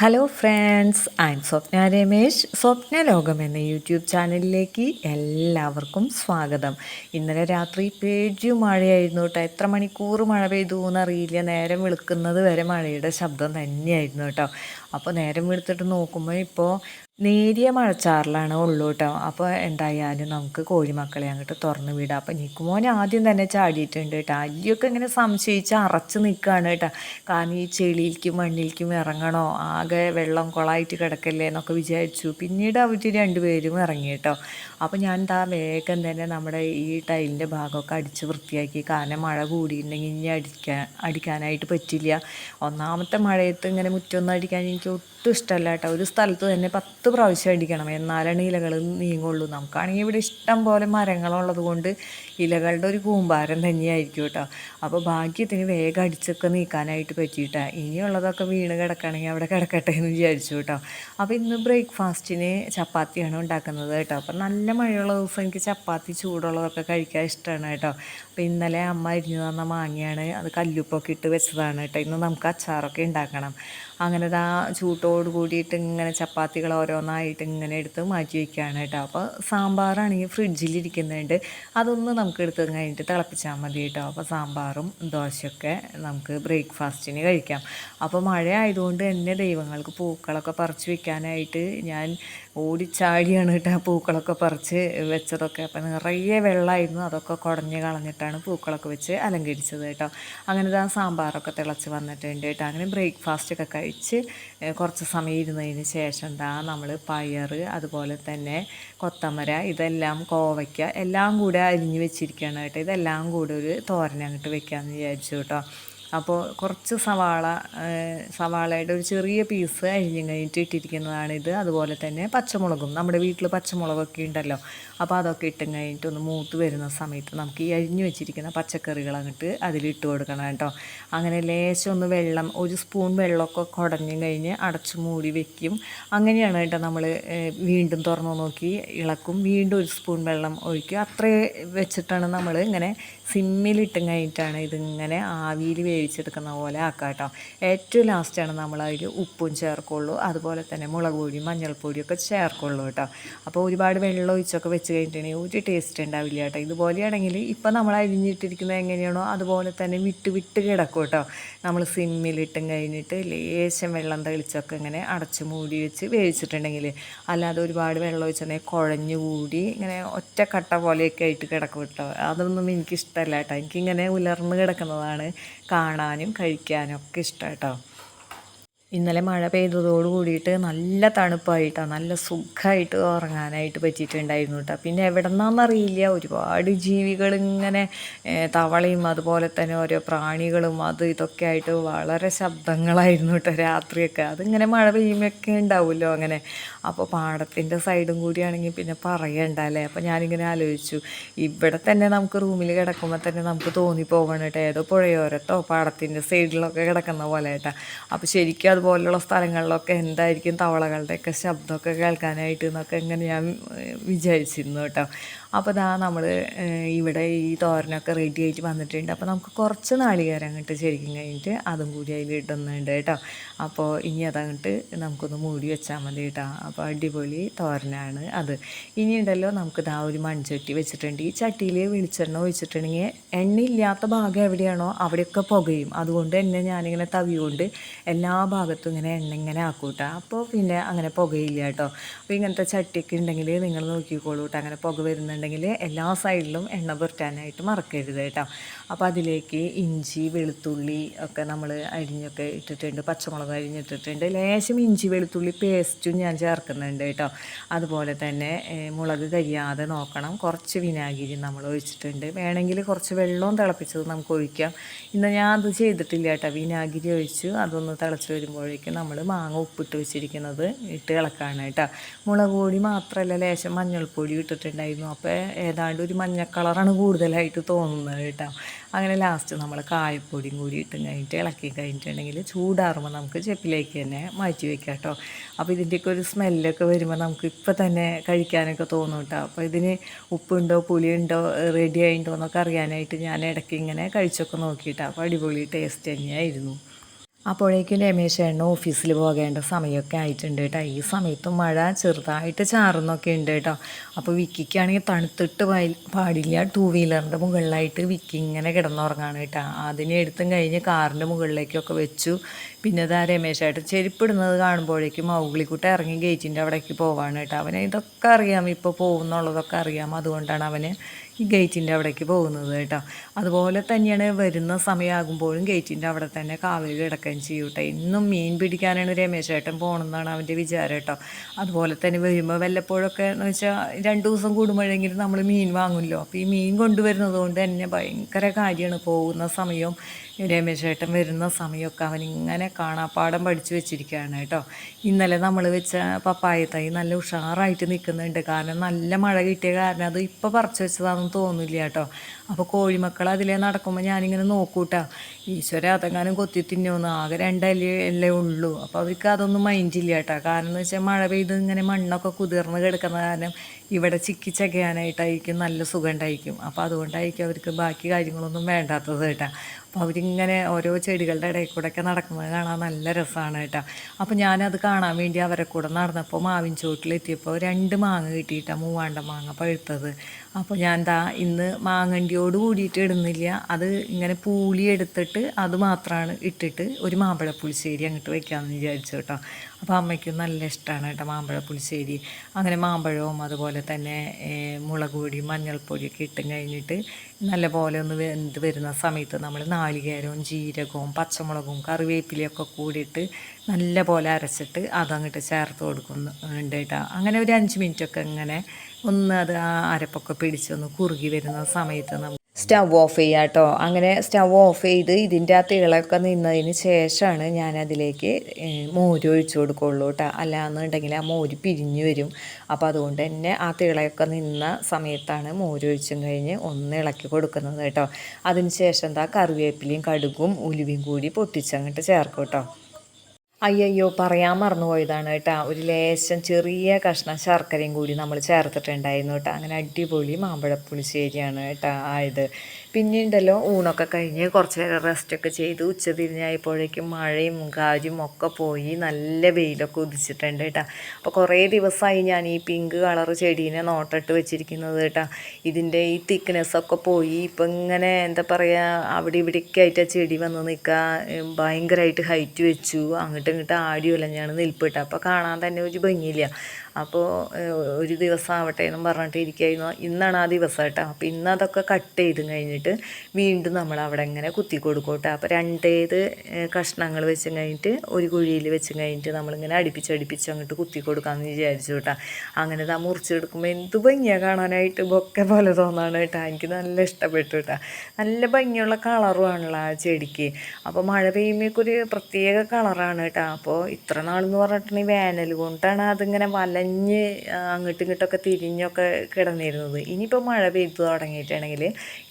Hello friends I'm Swapna Ramesh Swapna ലോകം എന്ന YouTube ചാനലിലേക്ക് എല്ലാവർക്കും സ്വാഗതം. ഇന്നലെ രാത്രി പേജു മഴയായിരുന്നു കേട്ടോ. എത്ര മണിക്കൂർ മഴ പെയ്തു എന്നറിയില്ല. നേരം വെളുക്കുന്നത് വരെ മഴയുടെ ശബ്ദം തന്നെയായിരുന്നു കേട്ടോ. അപ്പോൾ നേരം വെളുത്തിട്ട് നോക്കുമ്പോൾ ഇപ്പോൾ നേരിയ മഴച്ചാറിലാണ് ഉള്ളൂ കേട്ടോ അപ്പോൾ എന്തായാലും നമുക്ക് കോഴിമക്കളെ അങ്ങോട്ട് തുറന്ന് വിടാം. അപ്പോൾ നിക്കുമോൻ ആദ്യം തന്നെ ചാടിയിട്ടുണ്ട് കേട്ടോ അല്ലിയൊക്കെ ഇങ്ങനെ സംശയിച്ച് അറച്ച് നിൽക്കുകയാണ് കേട്ടോ കാരണം ഈ ചെളിയിലേക്കും മണ്ണിലേക്കും ഇറങ്ങണോ? ആകെ വെള്ളം കൊളായിട്ട് കിടക്കല്ലേ എന്നൊക്കെ വിചാരിച്ചു. പിന്നീട് അവർ രണ്ടുപേരും ഇറങ്ങി കേട്ടോ അപ്പോൾ ഞാൻ എന്താ വേഗം തന്നെ നമ്മുടെ ഈ ടൈലിന്റെ ഭാഗമൊക്കെ അടിച്ച് വൃത്തിയാക്കി. കാരണം മഴ കൂടിയിട്ടുണ്ടെങ്കിൽ ഇനി അടിക്കാൻ അടിക്കാനായിട്ട് പറ്റില്ല. ഒന്നാമത്തെ മഴയത്ത് ഇങ്ങനെ മുറ്റൊന്നും അടിക്കാൻ എനിക്ക് ഒട്ടും ഇഷ്ടമല്ല കേട്ടോ ഒരു സ്ഥലത്ത് തന്നെ പത്ത് പ്രാവശ്യം അടിക്കണം. എന്നാലാണ് ഇലകൾ നീങ്ങുള്ളൂ. നമുക്കാണെങ്കിൽ ഇവിടെ ഇഷ്ടം പോലെ മരങ്ങളുള്ളത് കൊണ്ട് ഇലകളുടെ ഒരു കൂമ്പാരം തന്നെയായിരിക്കും കേട്ടോ. അപ്പോൾ ഭാഗ്യത്തിന് വേഗം അടിച്ചൊക്കെ നീക്കാനായിട്ട് പറ്റിയിട്ട. ഇനിയുള്ളതൊക്കെ വീണ് കിടക്കുകയാണെങ്കിൽ അവിടെ കിടക്കട്ടെ എന്ന് വിചാരിച്ചു കേട്ടോ. അപ്പോൾ ഇന്ന് ബ്രേക്ക്ഫാസ്റ്റിന് ചപ്പാത്തിയാണ് ഉണ്ടാക്കുന്നത് കേട്ടോ. അപ്പോൾ നല്ല മഴയുള്ള ദിവസം എനിക്ക് ചപ്പാത്തി ചൂടുള്ളതൊക്കെ കഴിക്കാൻ ഇഷ്ടമാണ് കേട്ടോ. അപ്പോൾ ഇന്നലെ അമ്മ അരിഞ്ഞു തന്ന മാങ്ങയാണ് അത് കല്ലുപ്പൊക്കെ ഇട്ട് വെച്ചതാണ് കേട്ടോ. ഇന്ന് നമുക്ക് അച്ചാറൊക്കെ ഉണ്ടാക്കണം. അങ്ങനെ ആ ചൂട്ടോട് കൂടിയിട്ട് ഇങ്ങനെ ചപ്പാത്തികൾ ഓരോന്നായിട്ട് ഇങ്ങനെ എടുത്ത് മാറ്റി വയ്ക്കുകയാണ് കേട്ടോ. അപ്പോൾ സാമ്പാറാണെങ്കിൽ ഫ്രിഡ്ജിലിരിക്കുന്നുണ്ട് അതൊന്ന് നമുക്ക് എടുത്ത് കഴിഞ്ഞിട്ട് തിളപ്പിച്ചാൽ മതി കേട്ടോ. അപ്പോൾ സാമ്പാറും ദോശയൊക്കെ നമുക്ക് ബ്രേക്ക്ഫാസ്റ്റിന് കഴിക്കാം. അപ്പോൾ മഴ ആയതുകൊണ്ട് തന്നെ ദൈവങ്ങൾക്ക് പൂക്കളൊക്കെ പറിച്ചു വയ്ക്കാനായിട്ട് ഞാൻ ഓടിച്ചാടിയാണ് കേട്ടോ പൂക്കളൊക്കെ പറിച്ച് വെച്ചതൊക്കെ. അപ്പം നിറയെ വെള്ളമായിരുന്നു അതൊക്കെ കുടഞ്ഞ് കളഞ്ഞിട്ടാണ് പൂക്കളൊക്കെ വെച്ച് അലങ്കരിച്ചത് കേട്ടോ. അങ്ങനെ ആ സാമ്പാറൊക്കെ തിളച്ച് വന്നിട്ടുണ്ട് കേട്ടോ. അങ്ങനെ ബ്രേക്ക്ഫാസ്റ്റ് ഒക്കെ കഴിച്ച് കുറച്ച് സമയം ഇരുന്നതിന് ശേഷം എന്താ നമ്മൾ പയർ അതുപോലെ തന്നെ കൊത്തമര ഇതെല്ലാം കോവയ്ക്ക എല്ലാം കൂടെ അരിഞ്ഞ് വെച്ചിരിക്കുകയാണ് കേട്ടോ. ഇതെല്ലാം കൂടെ ഒരു തോരൻ അങ്ങോട്ട് വെക്കാമെന്ന് വിചാരിച്ചു കേട്ടോ. അപ്പോൾ കുറച്ച് സവാള സവാളയുടെ ഒരു ചെറിയ പീസ് അരിഞ്ഞു കഴിഞ്ഞിട്ട് ഇട്ടിരിക്കുന്നതാണ് ഇത് അതുപോലെ തന്നെ പച്ചമുളകും നമ്മുടെ വീട്ടിൽ പച്ചമുളകൊക്കെ ഉണ്ടല്ലോ. അപ്പോൾ അതൊക്കെ ഇട്ടും കഴിഞ്ഞിട്ട് ഒന്ന് മൂത്ത് വരുന്ന സമയത്ത് നമുക്ക് ഈ അരിഞ്ഞു വെച്ചിരിക്കുന്ന പച്ചക്കറികൾ അങ്ങോട്ട് അതിലിട്ട് കൊടുക്കണം കേട്ടോ. അങ്ങനെ ലേശം ഒന്ന് വെള്ളം ഒരു സ്പൂൺ വെള്ളമൊക്കെ കുടഞ്ഞു കഴിഞ്ഞ് അടച്ചു മൂടി വെക്കും. അങ്ങനെയാണ് കേട്ടോ നമ്മൾ വീണ്ടും തുറന്നു നോക്കി ഇളക്കും. വീണ്ടും ഒരു സ്പൂൺ വെള്ളം ഒഴിക്കും അത്രേ വെച്ചിട്ടാണ് നമ്മൾ ഇങ്ങനെ സിമ്മിലിട്ടും കഴിഞ്ഞിട്ടാണ് ഇതിങ്ങനെ ആവിയിൽ വേവിച്ചെടുക്കുന്ന പോലെ ആക്കുക കേട്ടോ. ഏറ്റവും ലാസ്റ്റാണ് നമ്മൾ അതിൽ ഉപ്പും ചേർക്കുള്ളൂ. അതുപോലെ തന്നെ മുളക് പൊടിയും മഞ്ഞൾപ്പൊടിയും ഒക്കെ ചേർക്കുള്ളൂ കേട്ടോ. അപ്പോൾ ഒരുപാട് വെള്ളം ഒഴിച്ചൊക്കെ വെച്ച് കഴിഞ്ഞിട്ടുണ്ടെങ്കിൽ ഒരു ടേസ്റ്റ് ഉണ്ടാവില്ല കേട്ടോ. ഇതുപോലെയാണെങ്കിൽ ഇപ്പം നമ്മൾ അരിഞ്ഞിട്ടിരിക്കുന്നത് എങ്ങനെയാണോ അതുപോലെ തന്നെ വിട്ട് വിട്ട് കിടക്കും കേട്ടോ. നമ്മൾ സിമ്മിലിട്ടും കഴിഞ്ഞിട്ട് ലേശം വെള്ളം തെളിച്ചൊക്കെ ഇങ്ങനെ അടച്ച് മൂടി വെച്ച് വേവിച്ചിട്ടുണ്ടെങ്കിൽ അല്ലാതെ ഒരുപാട് വെള്ളം ഒഴിച്ചിട്ടുണ്ടെങ്കിൽ കുഴഞ്ഞു കൂടി ഇങ്ങനെ ഒറ്റ കട്ട പോലെയൊക്കെ ആയിട്ട് കിടക്കും കേട്ടോ. അതൊന്നും എനിക്കിഷ്ടമല്ല കേട്ടോ. എനിക്കിങ്ങനെ ഉലർന്ന് കിടക്കുന്നതാണ് കാണാനും കഴിക്കാനും ഒക്കെ ഇഷ്ടം കേട്ടോ ഇന്നലെ മഴ പെയ്തതോട് കൂടിയിട്ട് നല്ല തണുപ്പായിട്ടാണ് നല്ല സുഖമായിട്ട് ഉറങ്ങാനായിട്ട് പറ്റിയിട്ടുണ്ടായിരുന്നു കേട്ടോ പിന്നെ എവിടെ നിന്നാണെന്നറിയില്ല ഒരുപാട് ജീവികൾ ഇങ്ങനെ തവളയും അതുപോലെ തന്നെ ഓരോ പ്രാണികളും അത് ഇതൊക്കെ ആയിട്ട് വളരെ ശബ്ദങ്ങളായിരുന്നു കേട്ടോ രാത്രിയൊക്കെ. അതിങ്ങനെ മഴ പെയ്യുമൊക്കെ ഉണ്ടാവുമല്ലോ അങ്ങനെ. അപ്പോൾ പാടത്തിന്റെ സൈഡും കൂടിയാണെങ്കിൽ പിന്നെ പറയണ്ട അല്ലേ? അപ്പോൾ ഞാനിങ്ങനെ ആലോചിച്ചു ഇവിടെ തന്നെ നമുക്ക് റൂമിൽ കിടക്കുമ്പോൾ തന്നെ നമുക്ക് തോന്നിപ്പോകണം കേട്ടോ ഏതോ പുഴയോരത്തോ പാടത്തിന്റെ സൈഡിലൊക്കെ കിടക്കുന്ന പോലെ കേട്ടോ അപ്പോൾ ശരിക്കും അതുപോലുള്ള സ്ഥലങ്ങളിലൊക്കെ എന്തായിരിക്കും തവളകളുടെയൊക്കെ ശബ്ദമൊക്കെ കേൾക്കാനായിട്ട് എന്നൊക്കെ എങ്ങനെ ഞാൻ വിചാരിച്ചിരുന്നു കേട്ടോ. അപ്പോൾ ഇതാ നമ്മൾ ഇവിടെ ഈ തോരനൊക്കെ റെഡി ആയിട്ട് വന്നിട്ടുണ്ട്. അപ്പോൾ നമുക്ക് കുറച്ച് നാളികേരം അങ്ങോട്ട് ശരിക്കും കഴിഞ്ഞിട്ട് അതും കൂടി അതിൽ ഇടുന്നുണ്ട് കേട്ടോ. അപ്പോൾ ഇനി അതങ്ങോട്ട് നമുക്കൊന്ന് മൂടി വെച്ചാൽ മതി കേട്ടോ. അപ്പോൾ അടിപൊളി തോരനാണ് അത്. ഇനി ഉണ്ടല്ലോ നമുക്ക് ഇതാ ഒരു മൺചട്ടി വെച്ചിട്ടുണ്ട്. ഈ ചട്ടിയിൽ വെളിച്ചെണ്ണ ഒഴിച്ചിട്ടുണ്ടെങ്കിൽ എണ്ണയില്ലാത്ത ഭാഗം എവിടെയാണോ അവിടെയൊക്കെ പുകയും. അതുകൊണ്ട് തന്നെ ഞാനിങ്ങനെ തവി എല്ലാ ഭാഗത്തും ഇങ്ങനെ എണ്ണ ഇങ്ങനെ ആക്കൂട്ട. അപ്പോൾ പിന്നെ അങ്ങനെ പുകയില്ല കേട്ടോ. അപ്പോൾ ഇങ്ങനത്തെ ചട്ടിയൊക്കെ ഉണ്ടെങ്കിൽ നിങ്ങൾ നോക്കിക്കോളൂ കേട്ടോ. അങ്ങനെ പുക വരുന്നുണ്ടെങ്കിൽ എല്ലാ സൈഡിലും എണ്ണ പുരട്ടാനായിട്ട് മറക്കരുത് കേട്ടോ. അപ്പോൾ അതിലേക്ക് ഇഞ്ചി വെളുത്തുള്ളി ഒക്കെ നമ്മൾ അരിഞ്ഞൊക്കെ ഇട്ടിട്ടുണ്ട്. പച്ചമുളക് അരിഞ്ഞിട്ടിട്ടുണ്ട്. ലേശം ഇഞ്ചി വെളുത്തുള്ളി പേസ്റ്റും ഞാൻ ചേർക്കുന്നുണ്ട് കേട്ടോ. അതുപോലെ തന്നെ മുളക് കരിയാതെ നോക്കണം. കുറച്ച് വിനാഗിരി നമ്മൾ ഒഴിച്ചിട്ടുണ്ട്. വേണമെങ്കിൽ കുറച്ച് വെള്ളവും തിളപ്പിച്ചത് നമുക്ക് ഒഴിക്കാം. ഇന്ന് ഞാൻ അത് ചെയ്തിട്ടില്ല കേട്ടോ. വിനാഗിരി ഒഴിച്ചു. അതൊന്ന് തിളച്ച് വരുമ്പോഴേക്കും നമ്മൾ മാങ്ങ ഉപ്പിട്ട് വെച്ചിരിക്കുന്നത് ഇട്ട് ഇളക്കാണ് കേട്ടോ. മുളക് പൊടി മാത്രമല്ല ലേശം മഞ്ഞൾപ്പൊടി ഇട്ടിട്ടുണ്ടായിരുന്നു. അപ്പോൾ ഏതാണ്ട് ഒരു മഞ്ഞ കളറാണ് കൂടുതലായിട്ട് തോന്നുന്നത് കേട്ടോ. അങ്ങനെ ലാസ്റ്റ് നമ്മൾ കായപ്പൊടിയും കൂടി ഇട്ട് കഴിഞ്ഞിട്ട് ഇളക്കി കഴിഞ്ഞിട്ടുണ്ടെങ്കിൽ ചൂടാറുമ്പോൾ നമുക്ക് ചെപ്പിലേക്ക് തന്നെ മാറ്റി വെക്കാം കേട്ടോ. അപ്പോൾ ഇതിന്റെയൊക്കെ ഒരു സ്മെല്ലൊക്കെ വരുമ്പോൾ നമുക്ക് ഇപ്പം തന്നെ കഴിക്കാനൊക്കെ തോന്നും കേട്ടോ. അപ്പോൾ ഇതിന് ഉപ്പുണ്ടോ പുളിയുണ്ടോ റെഡി ആയിട്ടുണ്ടോ എന്നൊക്കെ അറിയാനായിട്ട് ഞാൻ ഇടയ്ക്ക് ഇങ്ങനെ കഴിച്ചൊക്കെ നോക്കിയിട്ടാണ്. അപ്പോൾ അടിപൊളി ടേസ്റ്റ് തന്നെയായിരുന്നു. അപ്പോഴേക്കും രമേശ് ചേട്ടൻ ഓഫീസിൽ പോകേണ്ട സമയമൊക്കെ ആയിട്ടുണ്ട് കേട്ടോ ഈ സമയത്ത് മഴ ചെറുതായിട്ട് ചാറുന്നൊക്കെ ഉണ്ട് കേട്ടോ അപ്പോൾ വിക്കിക്കാണെങ്കിൽ തണുത്തിട്ട് പാടില്ല. ടൂ വീലറിന്റെ മുകളിലായിട്ട് വിക്കി ഇങ്ങനെ കിടന്നുറങ്ങാണ് കേട്ടോ അതിനെ എടുത്തും കഴിഞ്ഞ് കാറിന്റെ മുകളിലേക്കൊക്കെ വെച്ചു. പിന്നെ ഇതാ രമേശായിട്ട് ചെരുപ്പിടുന്നത് കാണുമ്പോഴേക്കും മൗഗ്ലിക്കുട്ട ഇറങ്ങി ഗേറ്റിന്റെ അവിടേക്ക് പോവാണ് കേട്ടോ അവന് ഇതൊക്കെ അറിയാം. ഇപ്പോൾ പോകുന്നുള്ളതൊക്കെ അറിയാം. അതുകൊണ്ടാണ് അവന് ഈ ഗേറ്റിന്റെ അവിടേക്ക് പോകുന്നത് കേട്ടോ. അതുപോലെ തന്നെയാണ് വരുന്ന സമയമാകുമ്പോഴും ഗേറ്റിന്റെ അവിടെ തന്നെ കാവൽ കിടക്കുകയും ചെയ്യും കേട്ടോ. ഇന്നും മീൻ പിടിക്കാനാണ് രമേശ് ഏട്ടൻ പോകണമെന്നാണ് അവന്റെ വിചാരം കേട്ടോ. അതുപോലെ തന്നെ വരുമ്പോൾ വല്ലപ്പോഴൊക്കെ എന്ന് വെച്ചാൽ രണ്ട് ദിവസം കൂടുമ്പോഴെങ്കിലും നമ്മൾ മീൻ വാങ്ങുമല്ലോ. അപ്പോൾ ഈ മീൻ കൊണ്ടുവരുന്നത് കൊണ്ട് തന്നെ ഭയങ്കര കാര്യമാണ് പോകുന്ന സമയവും രമേശ് ഏട്ടൻ വരുന്ന സമയമൊക്കെ ഇങ്ങനെ കാണാപ്പാടം പഠിച്ചു വെച്ചിരിക്കുകയാണ് കേട്ടോ. ഇന്നലെ നമ്മൾ വെച്ച പപ്പായ തൈ നല്ല ഉഷാറായിട്ട് നിൽക്കുന്നുണ്ട് കാരണം നല്ല മഴ കിട്ടിയ കാരണം അത് ഇപ്പോൾ പറിച്ചു വെച്ചതാണെന്ന് തോന്നില്ല കേട്ടോ. അപ്പോൾ കോഴിമക്കൾ അതിലേ നടക്കുമ്പോൾ ഞാനിങ്ങനെ നോക്കൂട്ടാ. ഈശ്വര അതെങ്ങാനും കൊത്തി തിന്നുമെന്ന് ആകെ രണ്ടല്ലേ അല്ലേ ഉള്ളൂ. അപ്പോൾ അവർക്ക് അതൊന്നും മൈൻഡില്ല കേട്ടോ കാരണം എന്ന് വെച്ചാൽ മഴ പെയ്ത് ഇങ്ങനെ മണ്ണൊക്കെ കുതിർന്ന് കിടക്കുന്ന കാരണം ഇവിടെ ചിക്കി ചകയാനായിട്ടായിരിക്കും നല്ല സുഖം ഉണ്ടായിരിക്കും അപ്പോൾ അതുകൊണ്ടായിരിക്കും അവർക്ക് ബാക്കി കാര്യങ്ങളൊന്നും വേണ്ടാത്തത് കേട്ടോ. അപ്പോൾ അവരിങ്ങനെ ഓരോ ചെടികളുടെ ഇടയിൽ കൂടെയൊക്കെ നടക്കുന്നത് കാണാൻ നല്ല രസമാണ് കേട്ടോ അപ്പോൾ ഞാനത് കാണാൻ വേണ്ടി അവരെ കൂടെ നടന്നപ്പോൾ മാവിൻ ചോട്ടിലെത്തിയപ്പോൾ രണ്ട് മാങ്ങ കിട്ടിയിട്ടാണ് മൂവാണ്ട മാങ്ങ പഴുത്തത്. അപ്പോൾ ഞാൻ ദാ ഇന്ന് മാങ്ങണ്ടിയോട് കൂടിയിട്ട് ഇടുന്നില്ല. അത് ഇങ്ങനെ പൂളി എടുത്തിട്ട് അത് മാത്രമാണ് ഇട്ടിട്ട് ഒരു മാമ്പഴ പുളിശ്ശേരി അങ്ങോട്ട് വയ്ക്കാമെന്ന് വിചാരിച്ചു കേട്ടോ. അപ്പോൾ അമ്മയ്ക്കും നല്ല ഇഷ്ടമാണ് കേട്ടോ മാമ്പഴ പുളിശ്ശേരി അങ്ങനെ മാമ്പഴവും അതുപോലെ തന്നെ മുളക് പൊടിയും മഞ്ഞൾപ്പൊടിയൊക്കെ ഇട്ടും കഴിഞ്ഞിട്ട് നല്ല പോലെ ഒന്ന് വെന്ത് വരുന്ന സമയത്ത് നമ്മൾ നാളികേരവും ജീരകവും പച്ചമുളകും കറിവേപ്പിലയൊക്കെ കൂടിയിട്ട് നല്ല പോലെ അരച്ചിട്ട് അതങ്ങോട്ട് ചേർത്ത് കൊടുക്കുന്നുണ്ട് കേട്ടോ. അങ്ങനെ ഒരു അഞ്ച് മിനിറ്റൊക്കെ ഇങ്ങനെ ഒന്ന് അത് ആ അരപ്പൊക്കെ പിടിച്ചൊന്ന് കുറുകി വരുന്ന സമയത്ത് നമ്മൾ സ്റ്റവ് ഓഫ് ചെയ്യുക കേട്ടോ അങ്ങനെ സ്റ്റവ് ഓഫ് ചെയ്ത് ഇതിന്റെ ആ തിളൊക്കെ നിന്നതിന് ശേഷമാണ് ഞാൻ അതിലേക്ക് മോര് ഒഴിച്ചു കൊടുക്കുള്ളൂ കേട്ടോ അല്ലാന്നുണ്ടെങ്കിൽ ആ മോര് പിരിഞ്ഞു വരും. അപ്പോൾ അതുകൊണ്ട് തന്നെ ആ തിളയൊക്കെ നിന്ന സമയത്താണ് മോര് ഒഴിച്ചും കഴിഞ്ഞ് ഒന്ന് ഇളക്കി കൊടുക്കുന്നത് കേട്ടോ അതിന് ശേഷം എന്താ കറിവേപ്പിലയും കടുകും ഉലുവയും കൂടി പൊട്ടിച്ചങ്ങോട്ട് ചേർക്കും കേട്ടോ അയ്യയ്യോ പറയാൻ മറന്നുപോയതാണ് കേട്ടോ. ഒരു ലേശം ചെറിയ കഷ്ണം ശർക്കരയും കൂടി നമ്മൾ ചേർത്തിട്ടുണ്ടായിരുന്നു കേട്ടോ. അങ്ങനെ അടിപൊളി മാമ്പഴപ്പുളിശ്ശേരിയാണ് കേട്ടോ ആയത്. പിന്നെ ഉണ്ടല്ലോ ഊണൊക്കെ കഴിഞ്ഞ് കുറച്ച് നേരം റെസ്റ്റൊക്കെ ചെയ്ത് ഉച്ച തിരിഞ്ഞായപ്പോഴേക്കും മഴയും കാജും ഒക്കെ പോയി നല്ല വെയിലൊക്കെ ഉദിച്ചിട്ടുണ്ട് കേട്ടോ. അപ്പോൾ കുറേ ദിവസമായി ഞാൻ ഈ പിങ്ക് കളർ ചെടീനെ നോട്ടിട്ട് വെച്ചിരിക്കുന്നത് കേട്ടോ. ഇതിന്റെ ഈ തിക്നെസ്സൊക്കെ പോയി. ഇപ്പം ഇങ്ങനെ എന്താ പറയുക അവിടെ ഇവിടെയൊക്കെ ആയിട്ട് ചെടി വന്ന് നിൽക്കുക ഭയങ്കരമായിട്ട് ഹൈറ്റ് വെച്ചു അങ്ങോട്ടും ഇങ്ങോട്ടും ആടിയുമല്ല ഞാൻ നിൽപ്പ് കേട്ടോ. അപ്പോൾ കാണാൻ തന്നെ ഒരു ഭംഗിയില്ല. അപ്പോൾ ഒരു ദിവസം ആവട്ടെ എന്നും പറഞ്ഞിട്ട് ഇരിക്കുകയായിരുന്നു ഇന്നാണ് ആ ദിവസം കേട്ടോ. അപ്പോൾ ഇന്ന് അതൊക്കെ കട്ട് ചെയ്ത് കഴിഞ്ഞിട്ട് വീണ്ടും നമ്മൾ അവിടെ ഇങ്ങനെ കുത്തി കൊടുക്കും കേട്ടോ. അപ്പോൾ രണ്ടേത് കഷ്ണങ്ങൾ വെച്ചും കഴിഞ്ഞിട്ട് ഒരു കുഴിയിൽ വെച്ചും കഴിഞ്ഞിട്ട് നമ്മളിങ്ങനെ അടുപ്പിച്ച് അടുപ്പിച്ച് അങ്ങോട്ട് കുത്തി കൊടുക്കാമെന്ന് വിചാരിച്ചു കേട്ടോ. അങ്ങനെ ഇതാ മുറിച്ചെടുക്കുമ്പോൾ എന്ത് ഭംഗിയാണ് കാണാനായിട്ട് ബൊക്കെ പോലെ തോന്നാണ് കേട്ടോ. എനിക്ക് നല്ല ഇഷ്ടപ്പെട്ടു കേട്ടോ. നല്ല ഭംഗിയുള്ള കളറുമാണല്ലോ ആ ചെടിക്ക്. അപ്പോൾ മഴ പെയ്യുമ്പോഴേക്കൊരു പ്രത്യേക കളറാണ് കേട്ടോ. അപ്പോൾ ഇത്ര നാളെന്ന് പറഞ്ഞിട്ടുണ്ടെങ്കിൽ വേനൽ കൊണ്ടാണ് അതിങ്ങനെ വലഞ്ഞ് ആ, അങ്ങോട്ടും ഇങ്ങോട്ടൊക്കെ തിരിഞ്ഞൊക്കെ കിടന്നിരുന്നത്. ഇനിയിപ്പോൾ മഴ പെയ്തു തുടങ്ങിയിട്ടാണെങ്കിൽ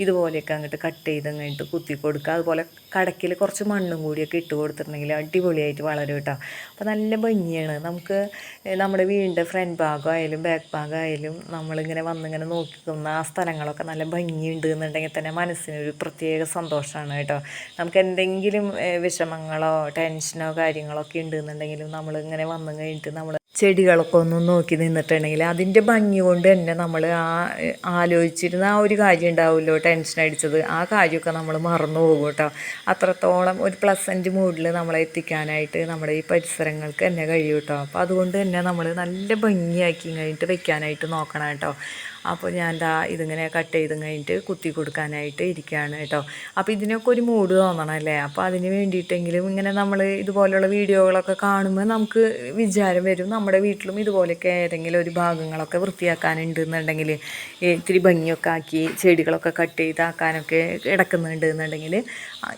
ഇതുപോലെയൊക്കെ അങ്ങോട്ട് കട്ട് ചെയ്ത് അങ്ങോട്ട് കുത്തി കൊടുക്കുക. അതുപോലെ കടക്കിൽ കുറച്ച് മണ്ണും കൂടിയൊക്കെ ഇട്ട് കൊടുത്തിട്ടുണ്ടെങ്കിൽ അടിപൊളിയായിട്ട് വളരും കേട്ടോ. അപ്പോൾ നല്ല ഭംഗിയാണ്. നമുക്ക് നമ്മുടെ വീടിന്റെ ഫ്രണ്ട് ഭാഗമായാലും ബാക്ക് ഭാഗമായാലും നമ്മളിങ്ങനെ വന്നിങ്ങനെ നോക്കിക്കുന്ന ആ സ്ഥലങ്ങളൊക്കെ നല്ല ഭംഗിയുണ്ട് എന്നുണ്ടെങ്കിൽ തന്നെ മനസ്സിനൊരു പ്രത്യേക സന്തോഷമാണ് കേട്ടോ. നമുക്ക് എന്തെങ്കിലും വിഷമങ്ങളോ ടെൻഷനോ കാര്യങ്ങളോ ഒക്കെ ഉണ്ടെന്നുണ്ടെങ്കിലും നമ്മളിങ്ങനെ വന്നു കഴിഞ്ഞിട്ട് നമ്മൾ ചെടികളൊക്കെ ഒന്ന് നോക്കി നിന്നിട്ടുണ്ടെങ്കിൽ അതിന്റെ ഭംഗി കൊണ്ട് തന്നെ നമ്മൾ ആ ആലോചിച്ചിരുന്ന ആ ഒരു കാര്യം ഉണ്ടാവുമല്ലോ ടെൻഷൻ അടിച്ചത്. ആ കാര്യമൊക്കെ നമ്മൾ മറന്നു പോകും കേട്ടോ. അത്രത്തോളം ഒരു പ്ലസന്റ് മൂഡിൽ നമ്മളെ എത്തിക്കാനായിട്ട് നമ്മുടെ ഈ പരിസരങ്ങൾക്ക് തന്നെ കഴിയും കേട്ടോ. അപ്പോൾ അതുകൊണ്ട് തന്നെ നമ്മൾ നല്ല ഭംഗിയാക്കി കഴിഞ്ഞിട്ട് വെക്കാനായിട്ട് നോക്കണം കേട്ടോ. അപ്പോൾ ഞാൻ എന്താ ഇതിങ്ങനെ കട്ട് ചെയ്ത് കഴിഞ്ഞിട്ട് കുത്തി കൊടുക്കാനായിട്ട് ഇരിക്കുകയാണ് കേട്ടോ. അപ്പോൾ ഇതിനൊക്കെ ഒരു മൂഡ് തോന്നണം അല്ലേ? അപ്പോൾ അതിന് വേണ്ടിയിട്ടെങ്കിലും ഇങ്ങനെ നമ്മൾ ഇതുപോലെയുള്ള വീഡിയോകളൊക്കെ കാണുമ്പോൾ നമുക്ക് വിചാരം വരും നമ്മുടെ വീട്ടിലും ഇതുപോലെയൊക്കെ ഏതെങ്കിലും ഒരു ഭാഗങ്ങളൊക്കെ വൃത്തിയാക്കാനുണ്ട് എന്നുണ്ടെങ്കിൽ ഇത്തിരി ഭംഗിയൊക്കെ ആക്കി ചെടികളൊക്കെ കട്ട് ചെയ്താക്കാനൊക്കെ കിടക്കുന്നുണ്ട് എന്നുണ്ടെങ്കിൽ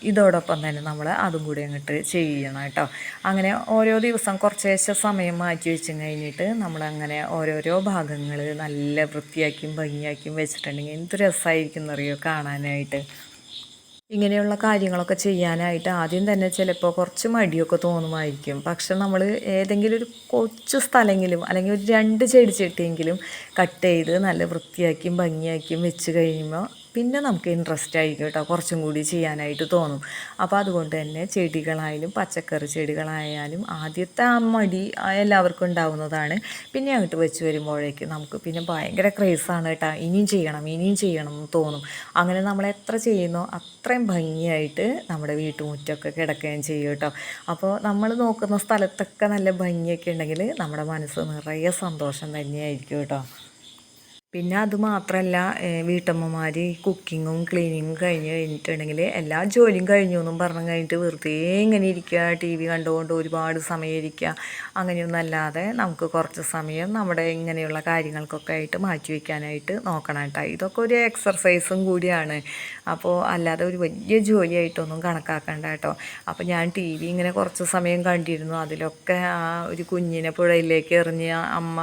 ഇതോടൊപ്പം തന്നെ നമ്മൾ അതും കൂടി അങ്ങോട്ട് ചെയ്യണം കേട്ടോ. അങ്ങനെ ഓരോ ദിവസം കുറച്ചേശ്ശെ സമയം മാറ്റി വെച്ച് കഴിഞ്ഞിട്ട് നമ്മളങ്ങനെ ഓരോരോ ഭാഗങ്ങൾ നല്ല വൃത്തിയാക്കിയും ഭംഗിയാക്കിയും വെച്ചിട്ടുണ്ടെങ്കിൽ എന്ത് രസമായിരിക്കും എന്നറിയോ കാണാനായിട്ട്. ഇങ്ങനെയുള്ള കാര്യങ്ങളൊക്കെ ചെയ്യാനായിട്ട് ആദ്യം തന്നെ ചിലപ്പോൾ കുറച്ച് മടിയൊക്കെ തോന്നുമായിരിക്കും. പക്ഷെ നമ്മൾ ഏതെങ്കിലും ഒരു കൊച്ചു സ്ഥലമെങ്കിലും അല്ലെങ്കിൽ ഒരു രണ്ട് ചെടി ചെട്ടിയെങ്കിലും കട്ട് ചെയ്ത് നല്ല വൃത്തിയാക്കിയും ഭംഗിയാക്കിയും വെച്ച് കഴിയുമ്പോൾ പിന്നെ നമുക്ക് ഇൻട്രസ്റ്റ് ആയി കേട്ടോ. കുറച്ചും കൂടി ചെയ്യാനായിട്ട് തോന്നും. അപ്പോൾ അതുകൊണ്ട് തന്നെ ചെടികളായാലും പച്ചക്കറി ചെടികളായാലും ആദ്യത്തെ ആ മടി എല്ലാവർക്കും ഉണ്ടാവുന്നതാണ്. പിന്നെ അങ്ങോട്ട് വെച്ച് വരുമ്പോഴേക്ക് നമുക്ക് പിന്നെ ഭയങ്കര ക്രേസാണ് കേട്ടോ. ഇനിയും ചെയ്യണം ഇനിയും ചെയ്യണം എന്ന് തോന്നും. അങ്ങനെ നമ്മൾ എത്ര ചെയ്യുന്നോ അത്രയും ഭംഗിയായിട്ട് നമ്മുടെ വീട്ടുമുറ്റമൊക്കെ കിടക്കുകയും ചെയ്യും കേട്ടോ. അപ്പോൾ നമ്മൾ നോക്കുന്ന സ്ഥലത്തൊക്കെ നല്ല ഭംഗിയൊക്കെ ഉണ്ടെങ്കിൽ നമ്മുടെ മനസ്സ് നിറയെ സന്തോഷം തന്നെയായിരിക്കും കേട്ടോ. പിന്നെ അത് മാത്രമല്ല വീട്ടമ്മമാർ കുക്കിങ്ങും ക്ലീനിങ്ങും കഴിഞ്ഞ് കഴിഞ്ഞിട്ടുണ്ടെങ്കിൽ എല്ലാ ജോലിയും കഴിഞ്ഞു എന്നും പറഞ്ഞു കഴിഞ്ഞിട്ട് വെറുതെ ഇങ്ങനെ ഇരിക്കുക ടി വി കണ്ടുകൊണ്ട് ഒരുപാട് സമയം ഇരിക്കുക അങ്ങനെയൊന്നും അല്ലാതെ നമുക്ക് കുറച്ച് സമയം നമ്മുടെ ഇങ്ങനെയുള്ള കാര്യങ്ങൾക്കൊക്കെ ആയിട്ട് മാറ്റി വയ്ക്കാനായിട്ട് നോക്കണം കേട്ടോ. ഇതൊക്കെ ഒരു എക്സർസൈസും കൂടിയാണ്. അപ്പോൾ അല്ലാതെ ഒരു വലിയ ജോലിയായിട്ടൊന്നും കണക്കാക്കണ്ട കേട്ടോ. അപ്പോൾ ഞാൻ ടി വി ഇങ്ങനെ കുറച്ച് സമയം കണ്ടിരുന്നു. അതിലൊക്കെ ആ ഒരു കുഞ്ഞിനെ പുഴയിലേക്ക് എറിഞ്ഞ അമ്മ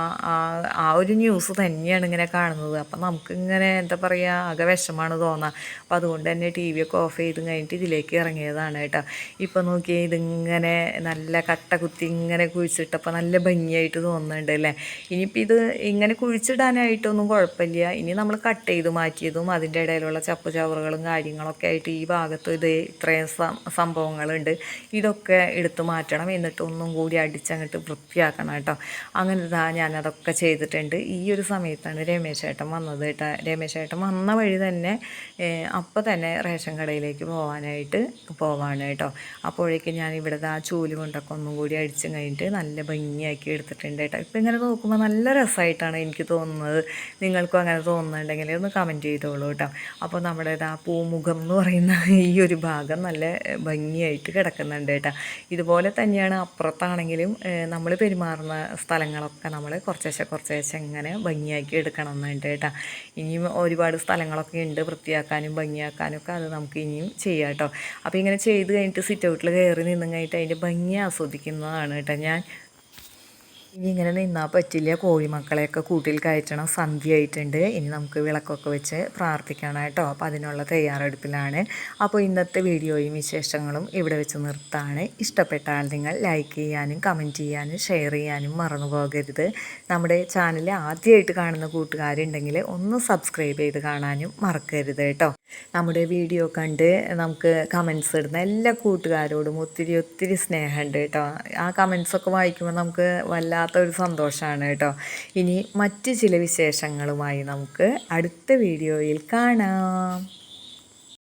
ആ ഒരു ന്യൂസ് തന്നെയാണ് ഇങ്ങനെ കാണുന്നത്. അപ്പം നമുക്കിങ്ങനെ എന്താ പറയുക ആകെ വിഷമാണ് തോന്നുക അപ്പം അതുകൊണ്ട് തന്നെ ടി വി ഒക്കെ ഓഫ് ചെയ്ത് കഴിഞ്ഞിട്ട് ഇതിലേക്ക് ഇറങ്ങിയതാണ് കേട്ടോ. ഇപ്പം നോക്കിയാൽ ഇതിങ്ങനെ നല്ല കട്ട കുത്തി ഇങ്ങനെ കുഴിച്ചിട്ടപ്പോൾ നല്ല ഭംഗിയായിട്ട് തോന്നുന്നുണ്ട് അല്ലേ? ഇനിയിപ്പോൾ ഇത് ഇങ്ങനെ കുഴിച്ചിടാനായിട്ടൊന്നും കുഴപ്പമില്ല. ഇനി നമ്മൾ കട്ട് ചെയ്ത് മാറ്റിയതും അതിന്റെ ഇടയിലുള്ള ചപ്പ് ചവറുകളും കാര്യങ്ങളൊക്കെ ആയിട്ട് ഈ ഭാഗത്ത് ഇത് ഇത്രയും സംഭവങ്ങളുണ്ട്. ഇതൊക്കെ എടുത്തു മാറ്റണം. എന്നിട്ട് ഒന്നും കൂടി അടിച്ചങ്ങോട്ട് വൃത്തിയാക്കണം കേട്ടോ. അങ്ങനെ ഞാനതൊക്കെ ചെയ്തിട്ടുണ്ട്. ഈ ഒരു സമയത്താണ് രമേശ് രമേശേട്ടൻ വന്നത് കേട്ടോ. രമേശേട്ടൻ വന്ന വഴി തന്നെ അപ്പോൾ തന്നെ റേഷൻ കടയിലേക്ക് പോകാനായിട്ട് പോവാണ് കേട്ടോ. അപ്പോഴേക്കും ഞാൻ ഇവിടുത്തെ ആ ചൂൽ കൊണ്ടൊക്കെ ഒന്നും കൂടി അടിച്ചും കഴിഞ്ഞിട്ട് നല്ല ഭംഗിയാക്കി എടുത്തിട്ടുണ്ട് കേട്ടോ. ഇപ്പം ഇങ്ങനെ നോക്കുമ്പോൾ നല്ല രസമായിട്ടാണ് എനിക്ക് തോന്നുന്നത്. നിങ്ങൾക്കും അങ്ങനെ തോന്നുന്നുണ്ടെങ്കിൽ ഒന്ന് കമന്റ് ചെയ്തോളൂ കേട്ടോ. അപ്പോൾ നമ്മുടെ ആ പൂമുഖം എന്ന് പറയുന്ന ഈ ഒരു ഭാഗം നല്ല ഭംഗിയായിട്ട് കിടക്കുന്നുണ്ട് കേട്ടോ. ഇതുപോലെ തന്നെയാണ് അപ്പുറത്താണെങ്കിലും നമ്മൾ പെരുമാറുന്ന സ്ഥലങ്ങളൊക്കെ നമ്മൾ കുറച്ചേശ്ശെ കുറച്ചേശ്ശെ ഇങ്ങനെ ഭംഗിയാക്കി എടുക്കണം എന്നുണ്ട് കേട്ടോ. ഇനിയും ഒരുപാട് സ്ഥലങ്ങളൊക്കെ ഉണ്ട് വൃത്തിയാക്കാനും ഭംഗിയാക്കാനും ഒക്കെ അത് നമുക്ക് ഇനിയും ചെയ്യാം കേട്ടോ. അപ്പോൾ ഇങ്ങനെ ചെയ്ത് കഴിഞ്ഞിട്ട് സിറ്റ് ഔട്ടിൽ കയറി നിന്നും കഴിഞ്ഞിട്ട് അതിന്റെ ഭംഗി ആസ്വദിക്കുന്നതാണ് കേട്ടോ ഞാൻ ഇനി ഇങ്ങനെ നിന്നാൽ പറ്റില്ല. കോഴിമക്കളെയൊക്കെ കൂട്ടിൽ കയറ്റണം. സന്ധ്യയായിട്ടുണ്ട്. ഇനി നമുക്ക് വിളക്കൊക്കെ വെച്ച് പ്രാർത്ഥിക്കണം കേട്ടോ അപ്പോൾ അതിനുള്ള തയ്യാറെടുപ്പിലാണ്. അപ്പോൾ ഇന്നത്തെ വീഡിയോയും വിശേഷങ്ങളും ഇവിടെ വെച്ച് നിർത്താണ്. ഇഷ്ടപ്പെട്ടാൽ നിങ്ങൾ ലൈക്ക് ചെയ്യാനും കമന്റ് ചെയ്യാനും ഷെയർ ചെയ്യാനും മറന്നു പോകരുത്. നമ്മുടെ ചാനൽ ആദ്യമായിട്ട് കാണുന്ന കൂട്ടുകാരുണ്ടെങ്കിൽ ഒന്ന് സബ്സ്ക്രൈബ് ചെയ്ത് കാണാനും മറക്കരുത് കേട്ടോ നമ്മുടെ വീഡിയോ കണ്ട് നമുക്ക് കമൻസ് ഇടുന്ന എല്ലാ കൂട്ടുകാരോടും ഒത്തിരി ഒത്തിരി സ്നേഹമുണ്ട് കേട്ടോ. ആ കമൻസൊക്കെ വായിക്കുമ്പോൾ നമുക്ക് വല്ലാത്തൊരു സന്തോഷമാണ് കേട്ടോ. ഇനി മറ്റ് ചില വിശേഷങ്ങളുമായി നമുക്ക് അടുത്ത വീഡിയോയിൽ കാണാം.